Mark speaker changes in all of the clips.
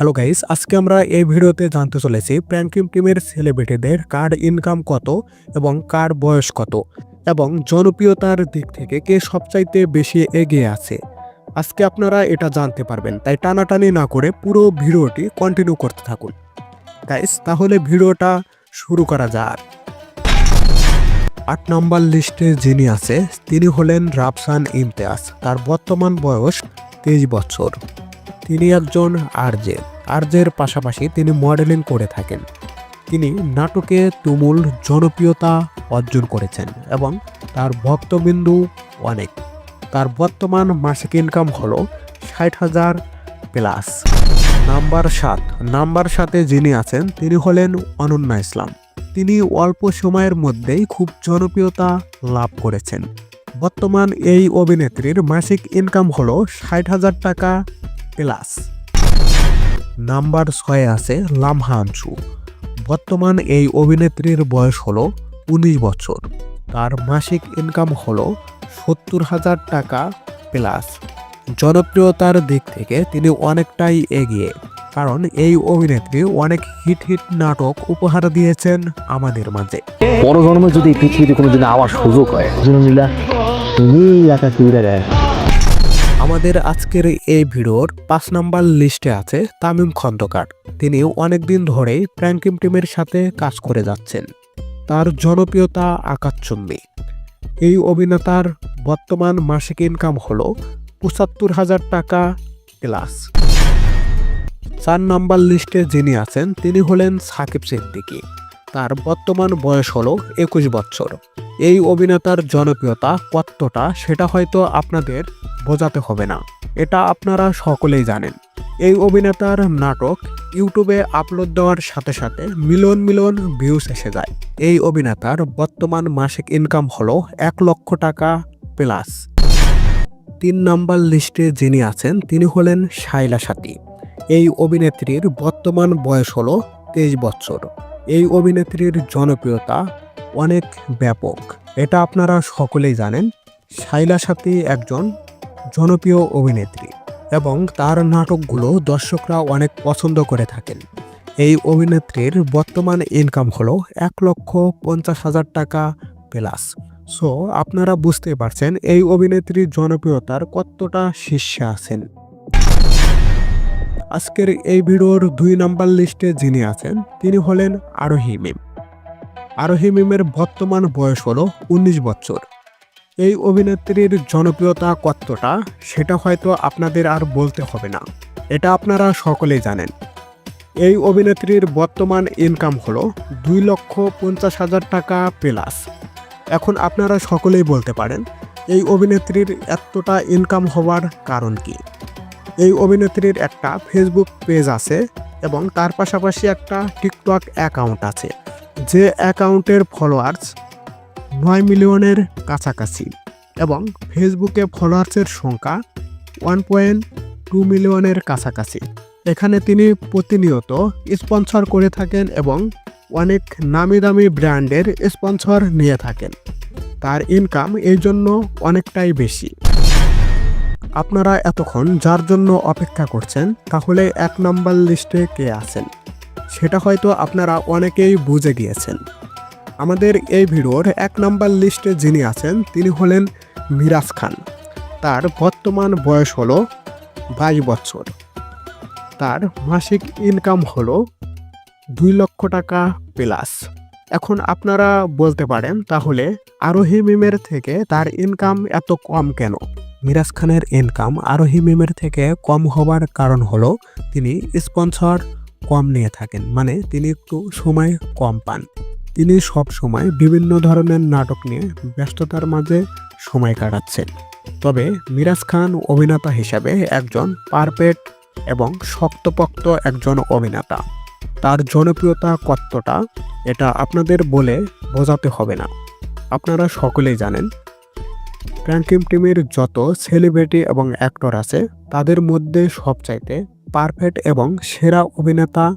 Speaker 1: Hello guys আজকে আমরা এই ভিডিওতে জানতে চলেছি প্র্যাঙ্কিম টিমের সেলিব্রিটিদের কার ইনকাম কত এবং কার বয়স কত এবং জনপ্রিয়তার দিক থেকে কে সবচাইতে বেশি এগিয়ে আছে। আজকে আপনারা এটা জানতে পারবেন, তাই টানাটানি না করে পুরো ভিডিওটি কন্টিনিউ করতে থাকুন। গাইস তাহলে ভিডিওটা শুরু করা যাক। আট নম্বর লিস্টে যিনি আছে, তিনি হলেন রাফসান ইমতিয়াজ, তার বর্তমান বয়স তেইশ বছর। তিনি একজন আরজে আরজের পাশাপাশি তিনি মডেলিং করে থাকেন। তিনি নাটকে তুমুল জনপ্রিয়তা অর্জন করেছেন এবং তার ভক্তবিন্দু অনেক। তার বর্তমান মাসিক ইনকাম হলো ষাট হাজার প্লাস। নাম্বার সাত। নাম্বার সাথে যিনি আছেন, তিনি হলেন অনন্যা ইসলাম। তিনি অল্প সময়ের মধ্যেই খুব জনপ্রিয়তা লাভ করেছেন। বর্তমান এই অভিনেত্রীর মাসিক ইনকাম হলো ষাট হাজার টাকা প্লাস। নাম্বার ছয়ে আছে লামহা আনসু বর্তমান এই অভিনেত্রীর বয়স হলো উনিশ বছর। তার মাসিক ইনকাম হলো সত্তর হাজার টাকা প্লাস জনপ্রিয়তার দিক থেকে তিনি অনেকটাই এগিয়ে কারণ এই অভিনেত্রী অনেক হিট হিট নাটক উপহার দিয়েছেন আমাদের মাঝে।
Speaker 2: পরজন্মে যদি পৃথিবীতে কোনোদিন আওয়ার সুযোগ হয়।
Speaker 3: তুমি একা
Speaker 1: আমাদের আজকের এই ভিডিওর পাঁচ নাম্বার লিস্টে আছে তামিম খন্দকার। তিনি অনেকদিন ধরেই প্র্যাঙ্কিম টিমের সাথে কাজ করে যাচ্ছেন। তার জনপ্রিয়তা আকাশচুম্বী। এই অভিনেতার বর্তমান মাসিক ইনকাম হলো পঁচাত্তর হাজার টাকা প্লাস চার নাম্বার লিস্টে যিনি আছেন, তিনি হলেন সাকিব সিদ্দিকি। তার বর্তমান বয়স হলো একুশ বছর। এই অভিনেতার জনপ্রিয়তা কতটা সেটা হয়তো আপনাদের বোঝাতে হবে না। এটা আপনারা সকলেই জানেন। এই অভিনেতার নাটক ইউটিউবে আপলোড দেওয়ার সাথে সাথে মিলন মিলন ভিউজ এসে যায়। এই অভিনেতার বর্তমান মাসিক ইনকাম হলো এক লক্ষ টাকা প্লাস তিন নাম্বার লিস্টে যিনি আছেন, তিনি হলেন শাইলা সাথী। এই অভিনেত্রীর বর্তমান বয়স হলো তেইশ বছর। এই অভিনেত্রীর জনপ্রিয়তা অনেক ব্যাপক। এটা আপনারা সকলেই জানেন। শাইলা সাথী একজন জনপ্রিয় অভিনেত্রী এবং তার নাটকগুলো দর্শকরা অনেক পছন্দ করে থাকেন। এই অভিনেত্রীর বর্তমান ইনকাম হলো এক লক্ষ পঞ্চাশ হাজার টাকা প্লাস সো আপনারা বুঝতে পারছেন এই অভিনেত্রীর জনপ্রিয়তার কতটা শীর্ষে আছেন। আজকের এই ভিডিওর দুই নাম্বার লিস্টে যিনি আছেন, তিনি হলেন আরোহী মিম। আরোহী মিমের বর্তমান বয়স হলো উনিশ বছর। এই অভিনেত্রীর জনপ্রিয়তা কতটা, সেটা হয়তো আপনাদের আর বলতে হবে না। এটা আপনারা সকলেই জানেন। এই অভিনেত্রীর বর্তমান ইনকাম হলো দুই লক্ষ পঞ্চাশ হাজার টাকা প্লাস এখন আপনারা সকলেই বলতে পারেন, এই অভিনেত্রীর এতটা ইনকাম হওয়ার কারণ কি? এই অভিনেত্রীর একটা ফেসবুক পেজ আছে এবং তার পাশাপাশি একটা টিকটক অ্যাকাউন্ট আছে। যে অ্যাকাউন্টের ফলোয়ার্স নয় মিলিয়নের কাছাকাছি এবং ফেসবুকে ফলোয়ার্সের সংখ্যা ওয়ান পয়েন্ট টু মিলিয়নের কাছাকাছি। এখানে তিনি প্রতিনিয়ত স্পন্সর করে থাকেন এবং অনেক নামি দামি ব্র্যান্ডের স্পন্সর নিয়ে থাকেন। তার ইনকাম এই জন্য অনেকটাই বেশি। আপনারা এতক্ষণ যার জন্য অপেক্ষা করছেন, তাহলে এক নম্বর লিস্টে কে আছেন? সেটা হয়তো আপনারা অনেকেই বুঝে গিয়েছেন। আমাদের এই ভিডিওর এক নাম্বার লিস্টে যিনি আছেন, তিনি হলেন মিরাজ খান। তার বর্তমান বয়স হলো বাইশ বছর। তার মাসিক ইনকাম হলো দুই লক্ষ টাকা প্লাস এখন আপনারা বলতে পারেন, তাহলে আরোহী মিমের থেকে তার ইনকাম এত কম কেন? মিরাজ খানের ইনকাম আরোহী মিমের থেকে কম হবার কারণ হলো তিনি স্পন্সর কম নিয়ে থাকেন। মানে তিনি একটু সময় কম পান। তিনি সব সময় বিভিন্ন ধরনের নাটক নিয়ে ব্যস্ততার মাঝে সময় কাটাচ্ছেন। তবে মিরাজ খান অভিনেতা হিসাবে একজন পারফেক্ট এবং শক্তপোক্ত একজন অভিনেতা। তার জনপ্রিয়তা কতটা, এটা আপনাদের বলে বোঝাতে হবে না। আপনারা সকলেই জানেন প্র্যাঙ্কিম টিমের যত সেলিব্রিটি এবং অ্যাক্টর আছে, তাদের মধ্যে সবচাইতে পারফেক্ট এবং সেরা অভিনেতা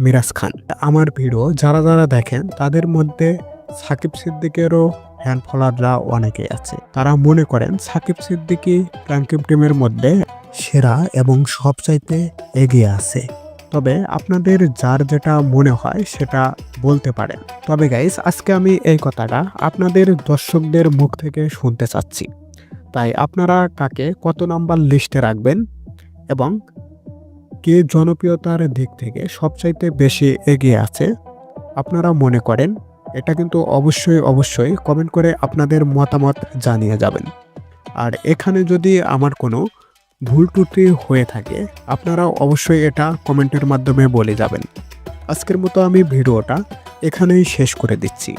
Speaker 1: মিরাজ খান। আমার ভিডিও যারা যারা দেখেন, তাদের মধ্যে সাকিব সিদ্দিকেরও ফ্যান ফলোয়াররা অনেকেই আছে। তারা মনে করেন, সাকিব সিদ্দিকি প্র্যাঙ্কিম টিমের মধ্যে সেরা এবং সবচাইতে এগিয়ে আছে। তবে আপনাদের যার যেটা মনে হয়, সেটা বলতে পারেন। তবে গাইস আজকে আমি এই কথাটা আপনাদের দর্শকদের মুখ থেকে শুনতে চাচ্ছি। তাই আপনারা কাকে কত নাম্বার লিস্টে রাখবেন এবং কে জনপ্রিয়তার দিক থেকে সবচাইতে বেশি এগিয়ে আছে? আপনারা মনে করেন? এটা কিন্তু অবশ্যই অবশ্যই কমেন্ট করে আপনাদের মতামত জানিয়ে যাবেন। আর এখানে যদি আমার কোনো ভুল ত্রুটি হয়ে থাকে আপনারা অবশ্যই এটা কমেন্টের মাধ্যমে বলে যাবেন। আজকের মতো আমি ভিডিওটা এখানেই শেষ করে দিচ্ছি।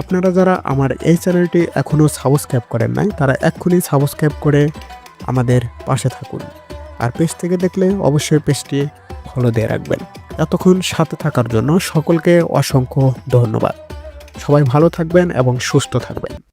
Speaker 1: আপনারা যারা আমার এই চ্যানেলটি এখনও সাবস্ক্রাইব করেন নাই, তারা এক্ষুনি সাবস্ক্রাইব করে আমাদের পাশে থাকুন। আর পেজ থেকে দেখলে অবশ্যই পেজটি ফলো দিয়ে রাখবেন। এতক্ষণ সাথে থাকার জন্য সকলকে অসংখ্য ধন্যবাদ। সবাই ভালো থাকবেন এবং সুস্থ থাকবেন।